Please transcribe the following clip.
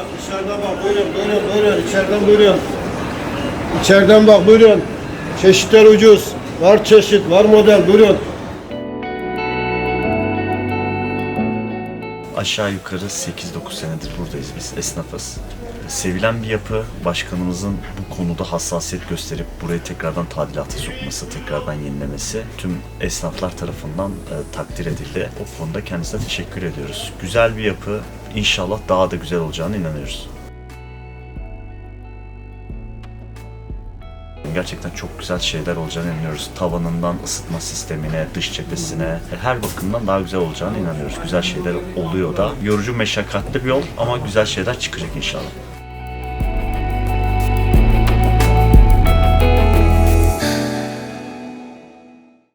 bak dışarıdan bak buyurun buyurun buyurun içeriden buyurun. İçeriden bak buyurun. Çeşitler ucuz. Var çeşit var model buyurun. Aşağı yukarı 8-9 senedir buradayız biz, esnafız. Sevilen bir yapı, başkanımızın bu konuda hassasiyet gösterip burayı tekrardan tadilata sokması, tekrardan yenilemesi tüm esnaflar tarafından e, takdir edildi. O konuda kendisine teşekkür ediyoruz. Güzel bir yapı, inşallah daha da güzel olacağına inanıyoruz. Gerçekten çok güzel şeyler olacağını inanıyoruz. Tavanından ısıtma sistemine, dış cephesine, her bakımdan daha güzel olacağını inanıyoruz. Güzel şeyler oluyor da. Yorucu, meşakkatli bir yol ama güzel şeyler çıkacak inşallah.